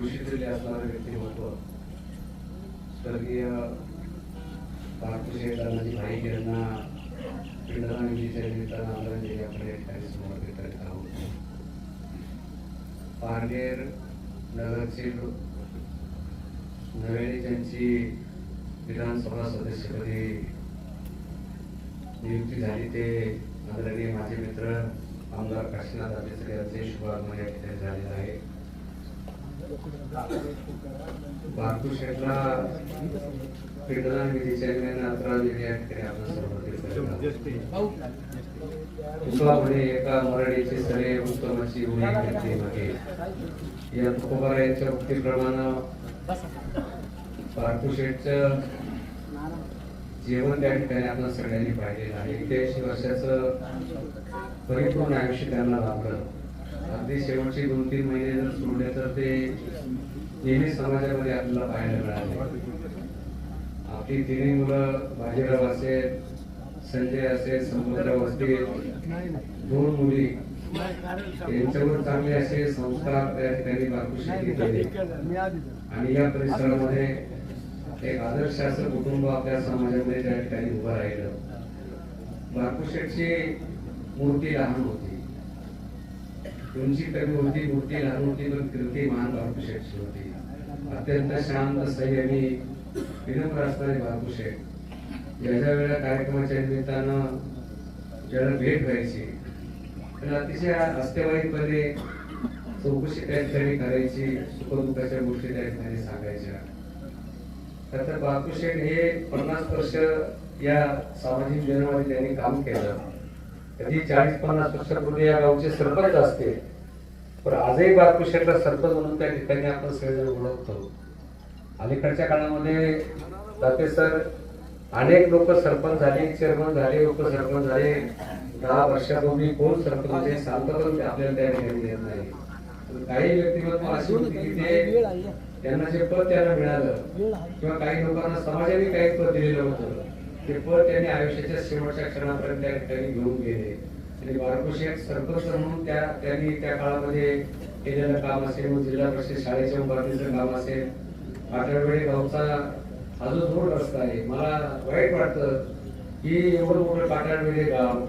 तुळशीतले असणारं व्यक्तिमत्व स्वर्गीय भारतीय दादाजी भाई यांना पिंडदान विधीच्या निमित्तानं आदरांजली आपण या ठिकाणी समर्पित करीत आहोत पारनेर नगरचे लो- नव्याने ज्यांची विधानसभा सदस्यपदी नियुक्ती झाली ते आदरणीय माझे मित्र आमदार काशीनाथ अभिसरे यांचे शुभारंभ या ठिकाणी झालेला आहे भारतू शेटला पिंडदान विधी चेअरमॅन अठरा आपण एका मराठीचे सरे उत्तमाची उडी मागे या तुकोबारा यांच्या उक्तीप्रमाणे भारतू शेठचं जेवण त्या ठिकाणी आपण सगळ्यांनी पाहिलेलं आहे. एक्क्याऐंशी वर्षाचं परिपूर्ण आयुष्य त्यांना लाभलं अगदी शेवटचे दोन तीन महिने जर सोडले तर ते नेहमी समाजामध्ये आपल्याला पाहायला मिळाले. आपली तिन्ही मुलं बाजीराव असेल संजय असेल समुद्रराव असतील दोन मुली यांच्यावर चांगले असे संस्कार त्या ठिकाणी बापूशी केले. आणि या परिसरामध्ये एक आदर्श असं कुटुंब आपल्या समाजामध्ये त्या ठिकाणी उभं राहिलं. बापूशेठची मूर्ती लहान होती. तुमची कमी होती मूर्ती लहान होती पण कीर्ती महान बापूशेठची होती अत्यंत शांत संयमी विनम्र असणारे बापूशेठ ज्या वेळेला कार्यक्रमाच्या निमित्तानं ज्याला भेट व्हायची तर अतिशय अस्तेवाईपणे चौकशी त्या ठिकाणी करायची सुखदुःखाच्या गोष्टी त्या ठिकाणी सांगायच्या. खरं तर बापूशेठ हे पन्नास वर्ष या सामाजिक जीवनामध्ये त्यांनी काम केलं. कधी चाळीस पन्नास वर्षापूर्वी या गावचे सरपंच असते पण आजही बापूशेठला सरपंच म्हणून त्या ठिकाणी आपण सगळेजण ओळखतो. अलीकडच्या काळामध्ये दाते सर अनेक लोक सरपंच झाले चेअरमन झाले उपसरपंच झाले. दहा वर्षापूर्वी कोण सरपंच होते सांगतो आपल्याला त्या ठिकाणी देत नाही. काही व्यक्तिमत्व अशी होती की ते त्यांना जे पद त्यांना मिळालं किंवा काही लोकांना समाजाने काही पद दिलेलं होतं. ते त्यांनी आयुष्याच्या शेवटच्या क्षणापर्यंत त्या ठिकाणी घेऊन गेले. आणि बारकोशी एक सरपंच म्हणून त्या त्यांनी त्या काळामध्ये केलेलं काम असेल मग जिल्हा परिषद शाळेच्या उभारणीचं काम असेल. पाटणवेळी गावचा हा जो रोड रस्ता आहे मला वाईट वाटतं की एवढं मोठं काटाळवेळे गाव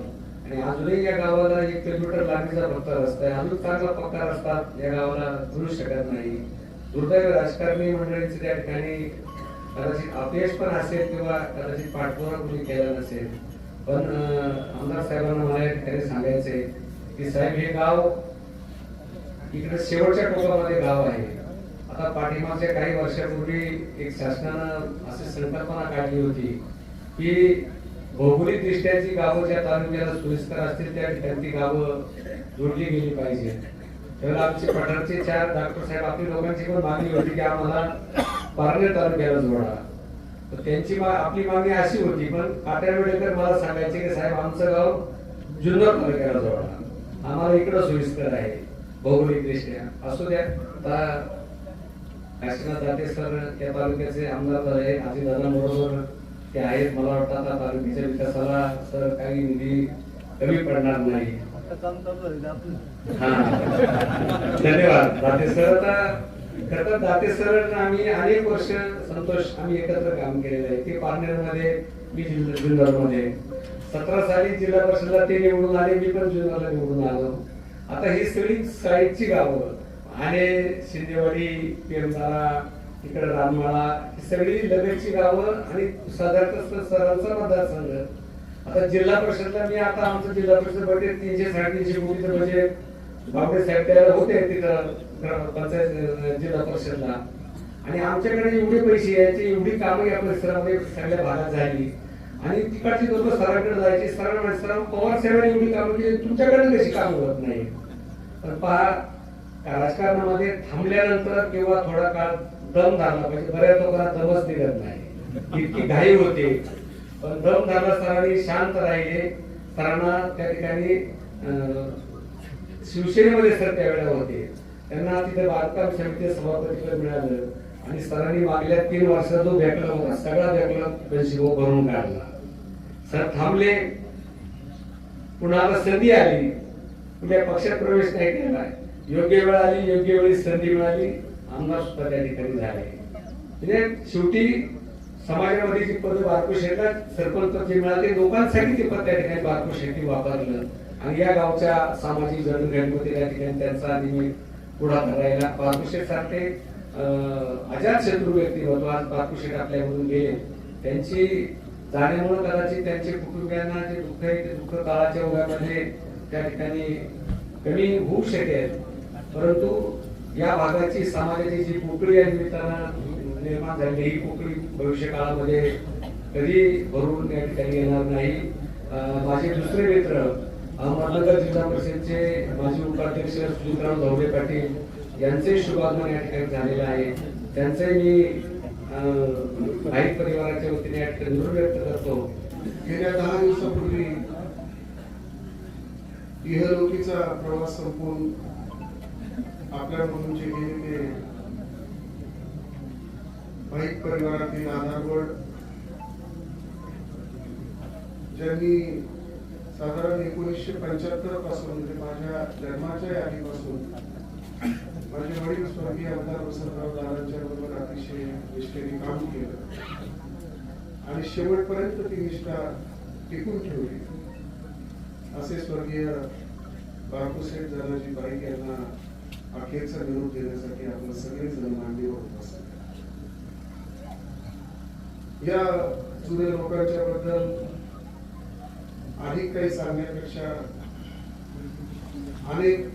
आणि अजूनही या गावाला एक किलोमीटर लांबीचा फक्त रस्ता आहे. अजून चांगला पक्का रस्ता या गावाला मिळू शकत नाही. दुर्दैव राजकारणी मंडळींचे त्या ठिकाणी कदाचित अपयश पण असेल किंवा कदाचित पाठपुरा कोणी केला नसेल. पण आमदार साहेबांना मला एक ठिकाणी सांगायचंय की साहेब हे गाव इकडे शेवटच्या टोकामध्ये गाव आहे. आता पाठीमागच्या काही वर्षापूर्वी एक शासनानं अशी संकल्पना काढली होती की भौगोलिक दृष्ट्या जी गावं ज्या तालुक्याला सोयीस्कर असतील त्या ठिकाणी ती गावं जोडली गेली पाहिजे तर आमचे पठारचे चार डॉक्टर साहेब आपली लोकांची पण मागणी होती की आम्हाला पारनेर तालुक्याला जोडा तर त्यांची आपली मागणी अशी होती पण काट्या वेळेकर मला सांगायचे की साहेब आमचं गाव जुन्नर तालुक्याला जोडा आम्हाला इकडं सोयीस्कर आहे भौगोलिक दृष्ट्या. असू द्या आता काशीनाथ सर त्या तालुक्याचे आमदार झाले आजी दादा बरोबर ते आहेत. मला वाटतं आता तालुक्याच्या विकासाला सर काही निधी कमी पडणार नाही. धन्यवाद. दाते सर आता खरं तर दाते सर आम्ही अनेक वर्ष संतोष आम्ही एकत्र काम केलेलं आहे. ते पारनेरमध्ये मी जुन्नरमध्ये सतरा साली जिल्हा परिषदला ते निवडून आले मी पण जुन्नरला निवडून आलो. आता ही सगळी साईडची गावं आणि शिंदेवाडी पेरदारा इकडे रानमाळा ही सगळी लगतची गावं आणि साधारणतः सरांचा मतदारसंघ. आता जिल्हा परिषदला मी आता आमचं जिल्हा परिषद बजेट तीनशे साडेतीनशे कोटीचं बजेट बापडे साहेब त्याला होते तिथं पंचायत जिल्हा परिषदला. आणि आमच्याकडे एवढे पैसे यायचे एवढी कामं या परिसरामध्ये सगळ्या भागात झाली. आणि तिकडची लोक सरांकडे जायचे. सरांना म्हणायचे, सर पवार साहेबांनी एवढी कामं केली तुमच्याकडे कशी कामं होत नाही. पण पहा राजकारणामध्ये थांबल्यानंतर किंवा थोडा काळ दम धरला पाहिजे. बऱ्याच लोकांना दमच निघत नाही. इतकी घाई होते. पण दम धरला सरांनी शांत राहिले. सरांना त्या ठिकाणी अं, शिवसेनेमध्ये सर त्यावेळेला होते. त्यांना तिथे बांधकाम समिती सभापतीपद मिळालं. आणि सरांनी मागल्या तीन वर्षाचा जो बॅकलॉग होता सगळा बॅकलॉग पेन्सिल भरून काढला. सर थांबले. कुणाला संधी आली? कुठल्या पक्षात प्रवेश नाही केला. योग्य वेळ आली योग्य वेळी संधी मिळाली. आमदार सुद्धा त्या ठिकाणी झाले. म्हणजे शेवटी समाजामध्ये जी पद बारको शेतात सरपंच जे मिळाले लोकांसाठी ते पद त्या ठिकाणी बारको शेती वापरलं. आणि या गावच्या सामाजिक जडणघडणीमध्ये त्या ठिकाणी त्यांचा नेहमी पुढाकार राहिला बापूशेठ सारखे अजात शत्रू व्यक्तिमत्व आज बापूशेठ आपल्यामधून गेले. त्यांची जाण्यामुळे कदाचित त्यांचे कुटुंबियांना जे दुःख आहे ते दुःख काळाच्या ओघामध्ये त्या ठिकाणी कमी होऊ शकेल. परंतु या भागाची समाजाची जी पोकळी या निमित्तानं निर्माण झाली ही पोकळी भविष्य काळामध्ये कधी भरून या ठिकाणी येणार नाही. माझे दुसरे मित्र अहमदनगर जिल्हा परिषदचे माजी उपाध्यक्ष सुजितराव धवले पाटील यांचे शुभागमन या ठिकाणी झालेलं आहे. त्यांचे मी भाई परिवाराच्या वतीने या ठिकाणी निरोप व्यक्त करतो. गेल्या दहा दिवसापूर्वी इहलोकीचा प्रवास संपवून आपल्यामधून जे गेले ते भाईक परिवारातील आधारवड ज्यांनी साधारण एकोणीसशे पंच्याहत्तरपासून म्हणजे माझ्या जन्माच्या आधीपासून माझे वडील स्वर्गीय आमदार वसंतराव दादांच्या बरोबर अतिशय निष्ठेने काम केलं. आणि शेवटपर्यंत ती निष्ठा टिकून ठेवली. असे स्वर्गीय बापूसाहेब दादाजी बाईक यांना अखेरचा निरोप देण्यासाठी आपण सगळेजण मांडीवर होत असतो या जुन्या लोकांच्या बद्दल अधिक काही सांगण्यापेक्षा अनेक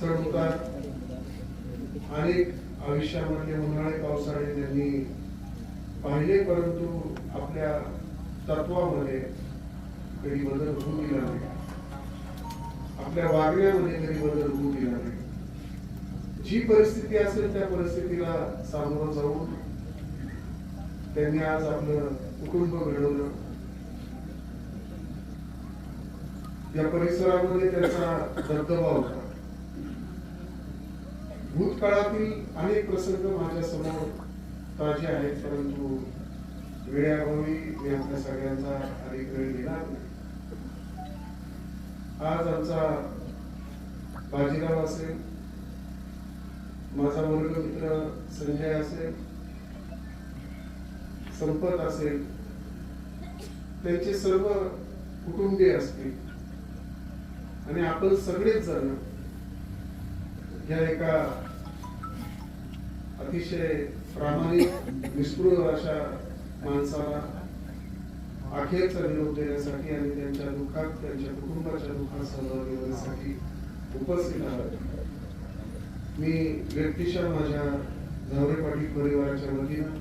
चढउतार अनेक आयुष्यामध्ये उन्हाळे पावसाळे त्यांनी पाहिले परंतु आपल्या तत्वामध्ये कधी बदल होऊ दिला नाही. आपल्या वागण्यामध्ये कधी बदल होऊ दिला नाही. जी परिस्थिती असेल त्या परिस्थितीला सामोरं जाऊन त्यांनी आज आपलं कुटुंब घडवलं. त्या परिसरामध्ये त्यांचा दबदबा होता भूतकाळातील अनेक प्रसंग माझ्यासमोर ताजे आहेत परंतु वेळाभावी मी आपल्या सगळ्यांचा अधिक वेळ घेणार नाही. आज आमचा बाजीराव असेल माझा वर्ग मित्र संजय असेल संपत असेल त्यांचे सर्व कुटुंबीय असतील आणि आपण सगळेच जण या एका अतिशय प्रामाणिक निष्पृह अशा माणसाला अखेरचा निरोप देण्यासाठी आणि त्यांच्या दुःखात त्यांच्या कुटुंबाच्या दुःखात सहभागी होण्यासाठी उपस्थित आहात. मी व्यक्तिशः माझ्या झावरे पाटील परिवाराच्या वतीनं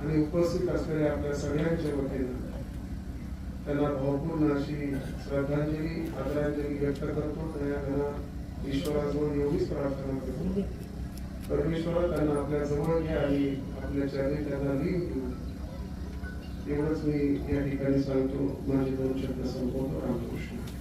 आणि उपस्थित असलेल्या आपल्या सगळ्यांच्या वतीनं त्यांना भावपूर्ण अशी श्रद्धांजली आदरांजली व्यक्त करतो. त्यांना ईश्वराजवळ एवढीच प्रार्थना करतो. परमेश्वरा त्यांना आपल्या जवळ घ्या आणि आपल्या चरणी त्यांना लीन घेऊ एवढंच मी या ठिकाणी सांगतो. माझे दोन शब्द संपवतो. रामकृष्ण.